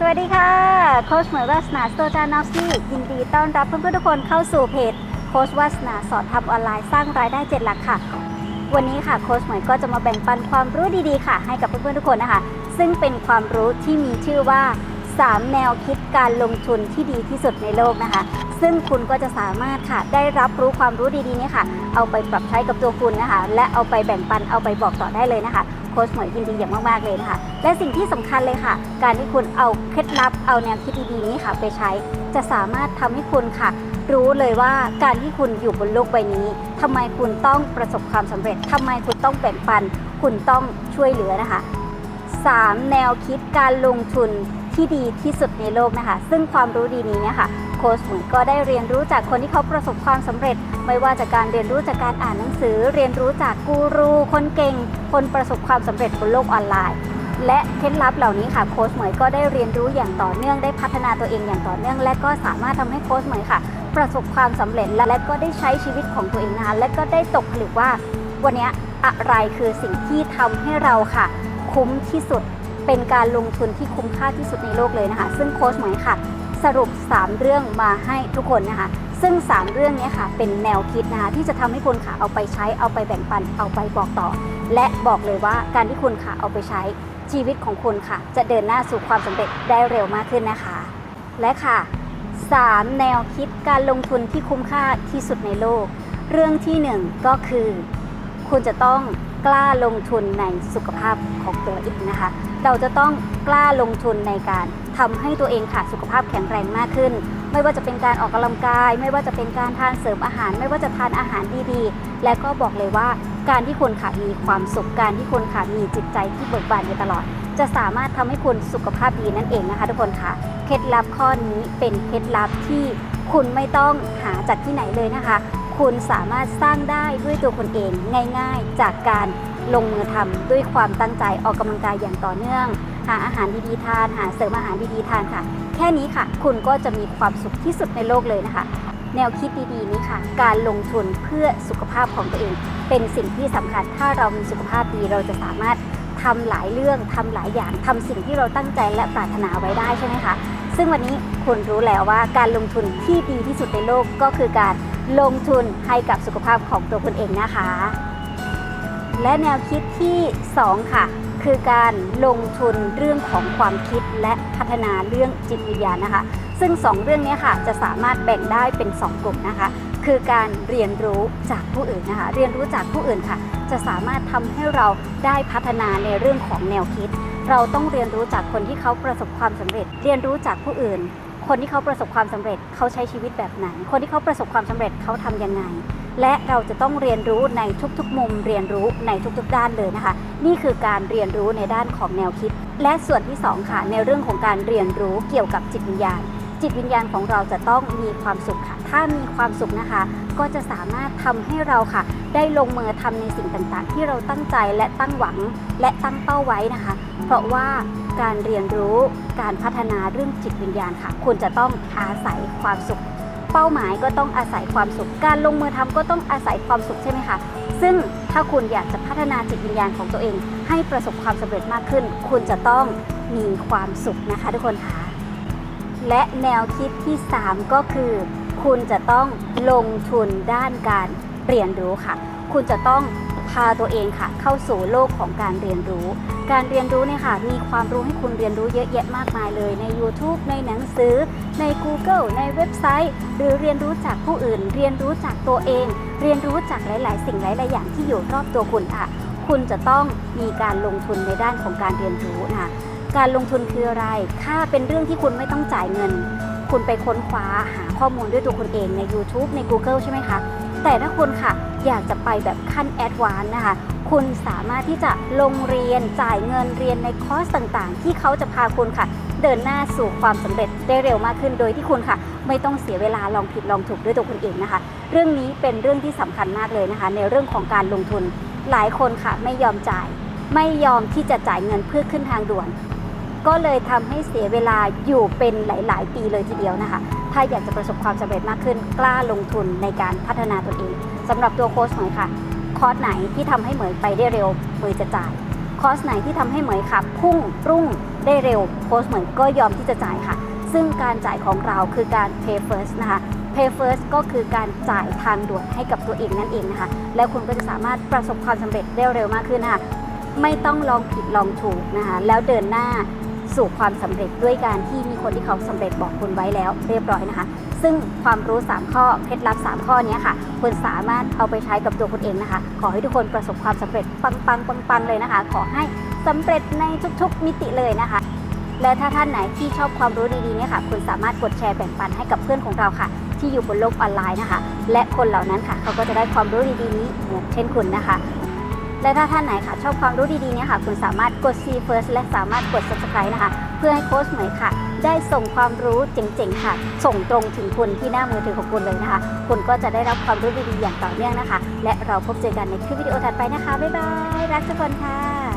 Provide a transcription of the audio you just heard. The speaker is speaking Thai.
สวัสดีค่ะโค้ชเหมยวาสนาสโตจานอฟซี่ยินดีต้อนรับเพื่อนๆทุกคนเข้าสู่เพจโค้ชวาสนาสอนทำออนไลน์สร้างรายได้เจ็ดหลักค่ะ วันนี้ค่ะโค้ชเหมยก็จะมาแบ่งปันความรู้ดีๆค่ะ ให้กับเพื่อนๆทุกคนนะคะ ซึ่งเป็นความรู้ที่มีชื่อว่า 3 แนวคิดการลงทุนที่ดีที่สุดในโลกนะคะ ซึ่งคุณก็จะสามารถค่ะได้รับรู้ความรู้ดีๆนี้ค่ะ เอาไปปรับใช้กับตัวคุณนะคะ และเอาไปแบ่งปันเอาไปบอกต่อได้เลยนะคะ ค้ชเหมยยินดีอย่างมากๆเลยนะคะ และสิ่งที่สำคัญเลยค่ะ การที่คุณเอาเคล็ดลับเอาแนวคิดดีๆนี้ค่ะ ไปใช้จะสามารถทำให้คุณค่ะ รู้เลยว่าการที่คุณอยู่บนโลกใบนี้ทำไมคุณต้องประสบความสำเร็จทำไมคุณต้องแบ่งปัน คุณต้องช่วยเหลือนะคะ 3 แนวคิดการลงทุนที่ดีที่สุดในโลกนะคะ ซึ่งความรู้ดีนี้เนี่ยค่ะ โค้ชหมุนก็ได้เรียนรู้จากคนที่เขาประสบความสำเร็จ ไม่ว่าจากการเรียนรู้จากการอ่านหนังสือ เรียนรู้จากกูรูคนเก่ง คนประสบความสำเร็จบนโลกออนไลน์ และเคล็ดลับเหล่านี้ค่ะโค้ชเหมยก็ได้เรียนรู้อย่างต่อเนื่องได้พัฒนาตัวเองอย่างต่อเนื่อง และก็สามารถทำให้โค้ชเหมยค่ะ ประสบความสำเร็จและและก็ได้ใช้ชีวิตของตัวเองนะคะและก็ได้ตกผลึกว่า วันนี้อะไรคือสิ่งที่ทำให้เราค่ะ คุ้มที่สุดเป็นการลงทุนที่คุ้มค่าที่สุดในโลกเลยนะคะ ซึ่งโค้ชเหมยค่ะ สรุป 3 เรื่องมาให้ทุกคนนะคะ ซึ่ง 3 เรื่องนี้ค่ะ เป็นแนวคิดนะคะที่จะทำให้คุณค่ะเอาไปใช้เอาไปแบ่งปันเอาไปบอกต่อ และบอกเลยว่าการที่คุณค่ะเอาไปใช้ชีวิตของคุณค่ะ จะเดินหน้าสู่ความสำเร็จได้เร็วมากขึ้นนะคะ และค่ะ 3 แนวคิดการลงทุนที่คุ้มค่าที่สุดในโลก เรื่องที่ 1 ก็คือ คุณจะต้องกล้าลงทุนในสุขภาพของตัวเองนะคะ เราจะต้องกล้าลงทุนในการ ทำให้ตัวเองค่ะสุขภาพแข็งแรงมากขึ้น ไม่ว่าจะเป็นการออกกำลังกาย ไม่ว่าจะเป็นการทานเสริมอาหาร ไม่ว่าจะทานอาหารดีๆ และก็บอกเลยว่าการที่คุณค่ะมีความสุขการที่คุณค่ะมีจิตใจที่เบิกบานอยู่ตลอด จะสามารถทำให้คุณสุขภาพดีนั่นเองนะคะ ทุกคนค่ะเคล็ดลับข้อนี้เป็นเคล็ดลับที่คุณไม่ต้องหาจากที่ไหนเลยนะคะ คุณสามารถสร้างได้ด้วยตัวคุณเองง่าย ๆ จากการ ลงมือทำด้วยความตั้งใจออกกำลังกายอย่างต่อเนื่อง หาอาหารดีๆทาน หาเสริมอาหารดีๆทานค่ะ แค่นี้ค่ะ คุณก็จะมีความสุขที่สุดในโลกเลยนะคะ แนวคิดดีๆนี้ค่ะ การลงทุนเพื่อสุขภาพของตัวเอง เป็นสิ่งที่สำคัญถ้าเรามีสุขภาพดีเราจะสามารถทำหลายเรื่องทำหลายอย่างทำสิ่งที่เราตั้งใจและปรารถนาไว้ได้ใช่ไหมคะ ซึ่งวันนี้คุณรู้แล้วว่าการลงทุนที่ดีที่สุดในโลกก็คือการลงทุนให้กับสุขภาพของตัวคุณเองนะคะ และแนวคิดที่ 2 ค่ะ คือการลงทุนเรื่องของความคิดและพัฒนาเรื่องจิตวิญญาณนะคะ ซึ่ง 2 เรื่องนี้ค่ะจะสามารถแบ่งได้เป็น 2 กลุ่มนะคะ คือการเรียนรู้จากผู้อื่นนะคะ เรียนรู้จากผู้อื่นค่ะ จะสามารถทำให้เราได้พัฒนาในเรื่องของแนวคิด เราต้องเรียนรู้จากคนที่เขาประสบความสำเร็จ เรียนรู้จากผู้อื่น คนที่เขาประสบความสำเร็จเขาใช้ชีวิตแบบไหน คนที่เขาประสบความสำเร็จเขาทำยังไง และเราจะต้องเรียนรู้ในทุกๆ มุมเรียนรู้ในทุกๆ ด้านเลยนะคะ นี่คือการเรียนรู้ในด้านของแนวคิด และส่วนที่สองค่ะ ในเรื่องของการเรียนรู้เกี่ยวกับจิตวิญญาณ จิตวิญญาณของเราจะต้องมีความสุขค่ะ ถ้ามีความสุขนะคะ ก็จะสามารถทำให้เราค่ะ ได้ลงมือทำในสิ่งต่างๆ ที่เราตั้งใจและตั้งหวังและตั้งเป้าไว้นะคะ เพราะว่าการเรียนรู้การพัฒนาเรื่องจิตวิญญาณค่ะ คุณจะต้องอาศัยความสุข เป้าหมายก็ต้องอาศัยความสุข การลงมือทำก็ต้องอาศัยความสุขใช่ไหมคะ ซึ่งถ้าคุณอยากจะพัฒนาจิตวิญญาณของตัวเอง ให้ประสบความสำเร็จมากขึ้น คุณจะต้องมีความสุขนะคะ ทุกคนคะและแนวคิดที่ 3 ก็คือ คุณจะต้องลงทุนด้านการเรียนรู้ค่ะ คุณจะต้องพาตัวเองค่ะ เข้าสู่โลกของการเรียนรู้ การเรียนรู้เนี่ยค่ะ มีความรู้ให้คุณเรียนรู้เยอะแยะมากมายเลยใน YouTube ในหนังสือ ใน Google ในเว็บไซต์ หรือเรียนรู้จากผู้อื่น เรียนรู้จากตัวเอง เรียนรู้จากหลาย ๆ สิ่งหลาย ๆ อย่างที่อยู่รอบตัวคุณค่ะ คุณจะต้องมีการลงทุนในด้านของการเรียนรู้นะคะการลงทุนคืออะไร ถ้าเป็นเรื่องที่คุณไม่ต้องจ่ายเงิน คุณไปค้นคว้าหาข้อมูลด้วยตัวคุณเองใน YouTube ใน Google ใช่ไหมคะ แต่ถ้าคุณค่ะ อยากจะไปแบบขั้นแอดวานนะคะ คุณสามารถที่จะลงเรียนจ่ายเงินเรียนในคอร์สต่างๆ ที่เขาจะพาคุณค่ะ เดินหน้าสู่ความสำเร็จได้เร็วมากขึ้นโดยที่คุณค่ะ ไม่ต้องเสียเวลาลองผิดลองถูกด้วยตัวคุณเองนะคะ เรื่องนี้เป็นเรื่องที่สำคัญมากเลยนะคะ ในเรื่องของการลงทุนหลายคนค่ะ ไม่ยอมจ่าย ไม่ยอมที่จะจ่ายเงินเพื่อขึ้นทางด่วน ก็เลยทำให้เสียเวลาอยู่เป็นหลาย ๆ ปีเลยทีเดียวนะคะ ถ้าอยากจะประสบความสำเร็จมากขึ้น กล้าลงทุนในการพัฒนาตนเองสำหรับตัวโค้ชหน่อยค่ะ คอร์สไหนที่ทำให้เหมยไปได้เร็วเหมยจะจ่ายคอร์สไหนที่ทำให้เหมยขับพุ่งรุ่งได้เร็วโค้ชเหมยก็ยอมที่จะจ่ายค่ะ ซึ่งการจ่ายของเราคือการ pay first นะคะ pay first ก็คือการจ่ายทางด่วนให้กับตัวเองนั่นเองนะคะ แล้วคุณก็จะสามารถประสบความสำเร็จได้เร็วมากขึ้นนะคะ ไม่ต้องลองผิดลองถูกนะคะ แล้วเดินหน้า สู่ความสำเร็จด้วยการที่มีคนที่เขาสำเร็จบอกคุณไว้แล้วเรียบร้อยนะคะ ซึ่งความรู้ 3 ข้อเคล็ดลับ 3 ข้อนี้ค่ะ คุณสามารถเอาไปใช้กับตัวคุณเองนะคะ ขอให้ทุกคนประสบความสำเร็จปังปังปังปังๆเลยนะคะ ขอให้สำเร็จในทุกๆ มิติเลยนะคะและถ้าท่านไหนที่ชอบความรู้ดีๆเนี่ยค่ะ คุณสามารถกดแชร์แบ่งปันให้กับเพื่อนของเราค่ะ ที่อยู่บนโลกออนไลน์นะคะ และคนเหล่านั้นค่ะ เขาก็จะได้ความรู้ดีๆนี้เหมือนเช่นคุณนะคะ และถ้าท่านไหนค่ะ ชอบความรู้ดีๆเนี่ยค่ะ คุณสามารถกด see first และสามารถกด subscribe นะคะ เพื่อให้โค้ชเหมยค่ะ ได้ส่งความรู้เจ๋งๆค่ะ ส่งตรงถึงคุณที่หน้ามือถือของคุณเลยนะคะ คุณก็จะได้รับความรู้ดีๆอย่างต่อเนื่องนะคะ และเราพบเจอกันในคลิปวิดีโอถัดไปนะคะบ๊ายบายรักทุกคนค่ะ